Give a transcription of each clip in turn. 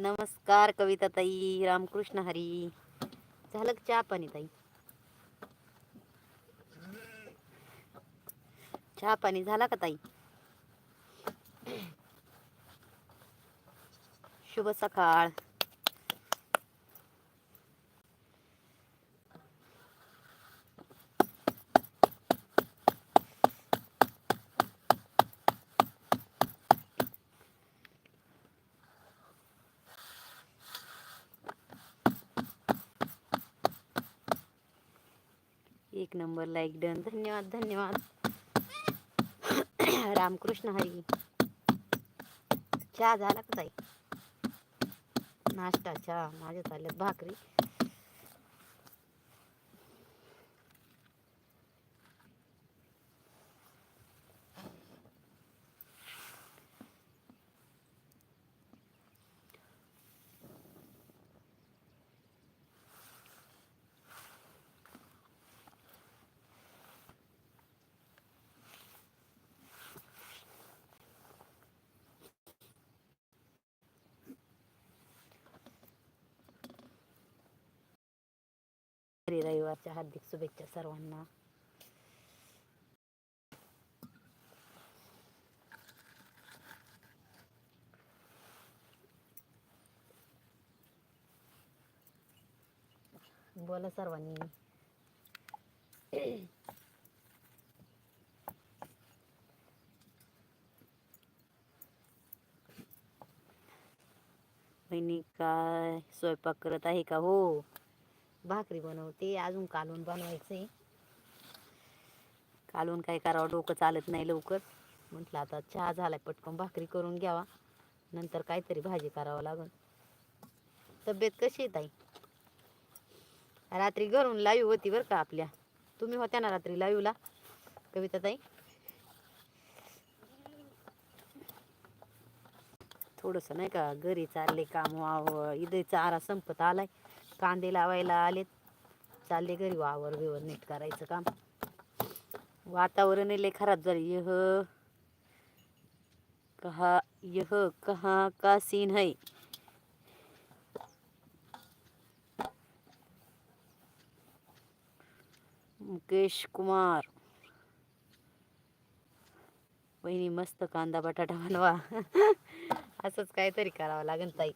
नमस्कार कविता ताई रामकृष्ण हरी. झालं चहा पाणी ताई? चहा पाणी झाला का ताई? शुभ सकाळ. एक नंबर लाईक डन. धन्यवाद धन्यवाद. रामकृष्ण हरी. चहा झाला का ताई? नाश्ता चहा. माझ्या चालल्यात भाकरी हरी रविवारच्या हार्दिक शुभेच्छा सर्वांना. बोला सर्वांनी. बहिणी काय स्वयंपाक करत आहे का हो? भाकरी बनवते अजून कालवण बनवायचंय. कालून काय करावं डोकं चालत नाही लवकर. म्हटलं आता चहा झालाय पटकन भाकरी करून घ्यावा. नंतर काहीतरी भाजी करावं लागल. तब्येत कशी आहे ताई? रात्री घरून लाईव्ह होती बरं का आपल्या. तुम्ही होत्या ना रात्री लाईव्हला कविता ताई? थोडंसं नाही का घरी चालले काम व्हावं इथे चारा संपत आलाय. कांदे लावायला आलेत. चालले घरी वावर बिवर नीट करायचं काम. वातावरण लय खराब झालं यह कहा यह कहाँ का सीन है? मुकेश कुमार. वहिनी मस्त कांदा बटाटा बनवा. असंच काहीतरी करावं लागेल ताई.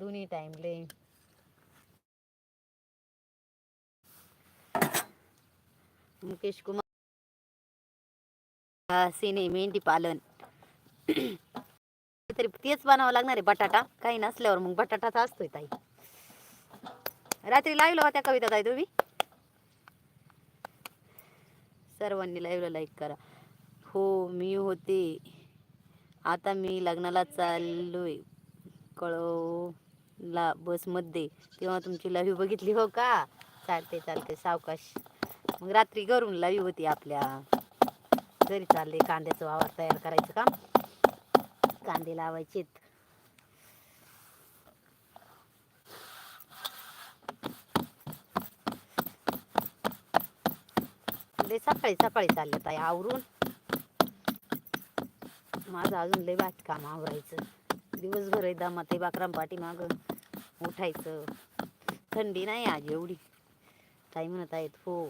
दोन्ही टाईमले मुकेश कुमार. सिने मेंढी पालन. तरी तेच बनावं लागणार आहे बटाटा. काही नसल्यावर मग बटाटाचा असतोय ताई. रात्री लाईव्ह होत्या कविता ताई तुम्ही? सर्वांनी लाईव्हला लाईक करा. हो मी होते. आता मी लग्नाला चाललोय. कळवला बसमध्ये तेव्हा तुमची लाईव्ह बघितली हो का? चालते चालते सावकाश. मग रात्री गरून लावी होती आपल्या. घरी चालले कांद्याचं वावर तयार करायचं काम. कांदे लावायचेत. लय सकाळी सकाळी चालले ताई आवरून. माझं अजून लय बाकी काम आवरायचं. दिवसभर एकदा माते बाकराम पाठी माग उठायचं. थंडी नाही आज एवढी. ताई म्हणत आहेत हो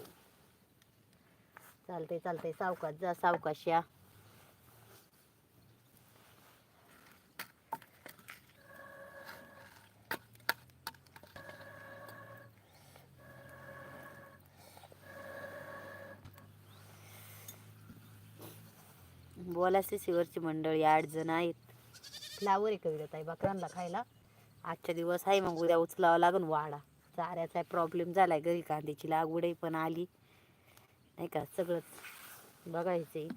चालते चालते सावकाश जा सावकाश या. बोला शिवरची मंडळी आठ जण आहेत. फ्लावर एक कविता आहे बकरांना खायला? आजच्या दिवस आहे मग उद्या उचलावा लागून वाडा. चाऱ्याचा प्रॉब्लेम झालाय घरी कांद्याची लागवडही पण आली. नाही का? सगळंच बघायचंय.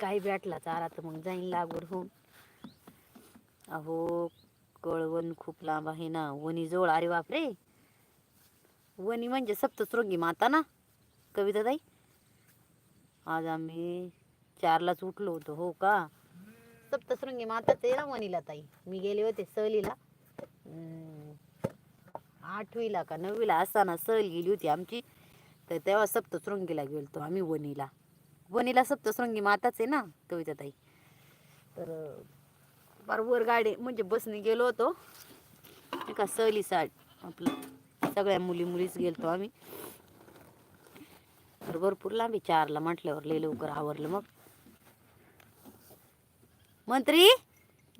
काही भेटला चारा तर मग जाईन लागवड होऊन. अहो कळवण खूप लांब आहे ना. वणी जवळ. अरे बापरे! वणी म्हणजे सप्तशृंगी माता ना? कविता ताई आज आम्ही चारलाच उठलो होतो. हो का? सप्तशृंगी माताच आहे ना वणीला ताई. मी गेले होते सहलीला. आठवीला का नववीला असताना सहल गेली होती आमची. तर तेव्हा सप्तशृंगीला गेलतो आम्ही वणीला. वणीला सप्तशृंगी माताच आहे ना कविता ताई. तर फार वर गाडी म्हणजे बसने गेलो होतो. एका सहलीसाठ आपलं सगळ्या मुली मुलीच गेलतो आम्ही. तर भरपूर लांबी चारला म्हटल्यावर लय लवकर आवरलं मग. मंत्री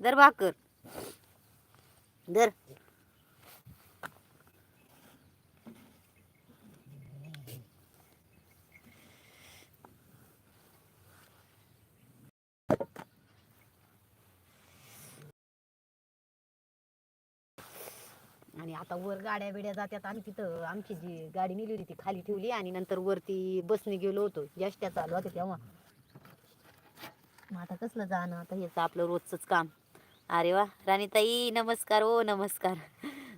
दर भाकर. दर. आणि आता वर गाड्या बिड्या जात्यात आम्ही तिथं आमची जी गाडी नेली होती ती खाली ठेवली आणि नंतर वरती बसने गेलो होतो. ज्याष्ट्या चालू होत्या तेव्हा. मग आता कसलं जाणं? आता हेच आपलं रोजचंच काम. अरे वा. राणीताई नमस्कार. ओ नमस्कार.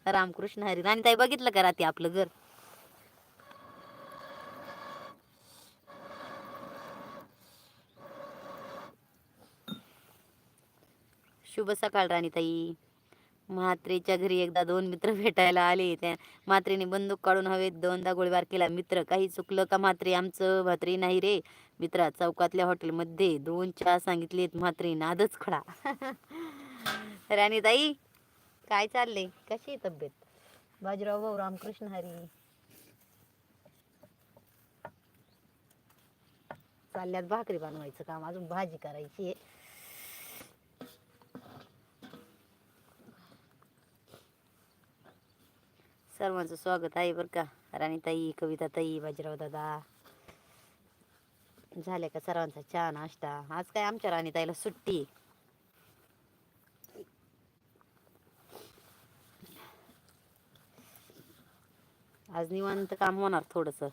रामकृष्ण हरी. राणीताई बघितलं का राती आपलं घर? शुभ सकाळ राणीताई. म्हात्रेच्या घरी एकदा दोन मित्र भेटायला आले त्या म्हात्रेने बंदूक काढून हवेत दोनदा गोळीबार केला. मित्र काही चुकलं का म्हात्रे? आमचं म्हात्रे नाही रे. मित्रा चौकातल्या हॉटेलमध्ये दोन चहा सांगितलेत. म्हात्रे नादच खडा. राणीताई काय चाललंय? कशी आहे तब्येत? बाजीराव भाऊ रामकृष्ण हरी. चालल्यात भाकरी बनवायचं काम. अजून भाजी करायची आहे. सर्वांचं स्वागत आहे बरं का. राणीताई कविताताई बाजीराव दादा झाले का सर्वांचा चहा नाश्ता? आज काय आमच्या राणीताईला सुट्टी आज निवांत काम होणार थोडस.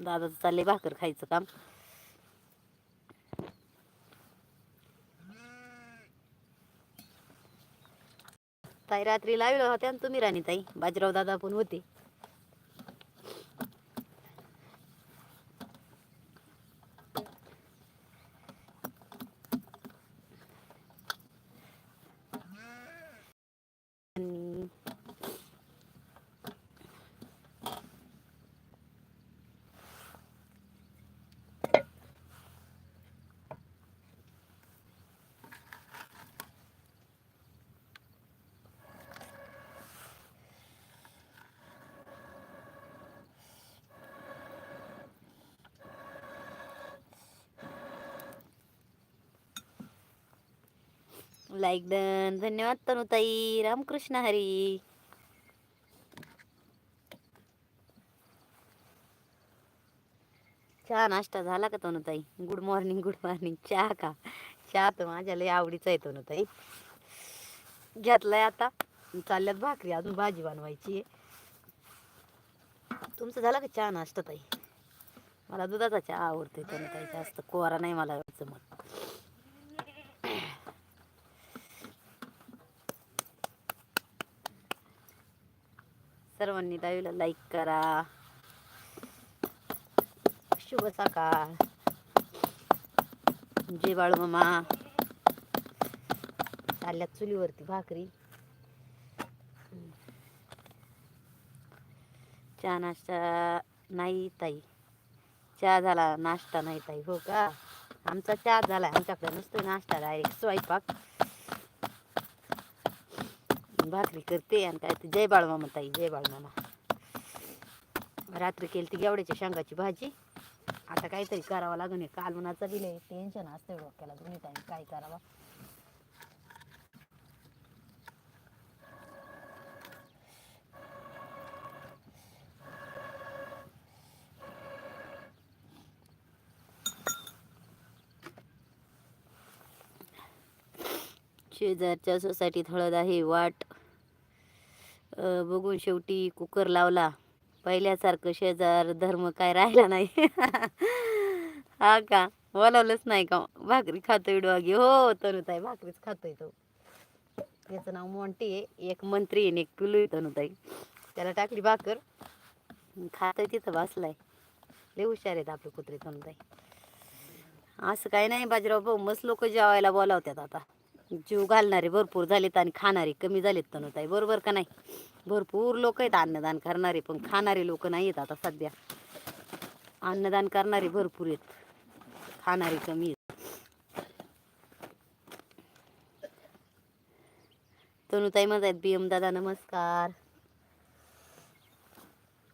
दादाचं चाललंय भाकर खायचं काम. ताई रात्री लावलं होत्या ना तुम्ही राणी ताई बाजीराव दादा पण होते आणि लाईक डन धन्यवाद तनुताई. रामकृष्ण हरी. चहा नाश्ता झाला का तनुताई? गुड मॉर्निंग गुड मॉर्निंग चहा का? चहा तर माझ्या लय आवडीचा आहे तनुताई. घेतलाय आता. चालल्यात भाकरी अजून भाजी बनवायची आहे. तुमचं झाला का चहा नाश्ता ताई? मला दुधाचा चहा आवडते तनुताई. जास्त कोरा नाही मला जमत. सर्वांनी लाईव्हला लाईक करा. शुभ सकाळ. जय मामा. चालल्या चुलीवरती भाकरी. चहा नाश्ता नाही ताई. चहा झाला नाश्ता नाही ताई हो का? आमचा चहा झाला आमच्याकडे नुसतं नाश्ता डायरेक्ट स्वयंपाक. भाकरी करते आणि काय ते जय बाळमामा ताई जय बाळमामा. रात्री केली ती गेवड्याच्या शेंगाची भाजी. आता काहीतरी करावं लागून हे कालवणाचं दिले टेन्शन असतं डोक्याला दोन्ही टाईम काय करावं. शेजारच्या सोसायटीत हळद आहे वाट बघून शेवटी कुकर लावला. पहिल्यासारखं शेजार धर्म काय राहिला नाही. हा का? बोलावलंच नाही का? भाकरी खातोय डॉगी हो तनुताई भाकरीच खातोय तो. त्याचं नाव मोंटी आहे. एक मंत्री आहे आणि एक पिलू आहे तनुताई. त्याला टाकली भाकर. खातोय तिथं बसलाय. लय हुशार आहेत आपले कुत्रे तनुताई. असं काही नाही बाजीराव भाऊ मस्त लोक जेवायला बोलावतात आता. जीव घालणारे भरपूर झालेत आणि खाणारे कमी झालेत तनुताई. बरोबर का नाही? भरपूर लोक आहेत अन्नदान करणारे पण खाणारे लोक नाही आहेत आता सध्या. अन्नदान करणारे भरपूर आहेत. खाणारे कमी आहेत. तनुताई माझा आहेत बी एम दादा नमस्कार.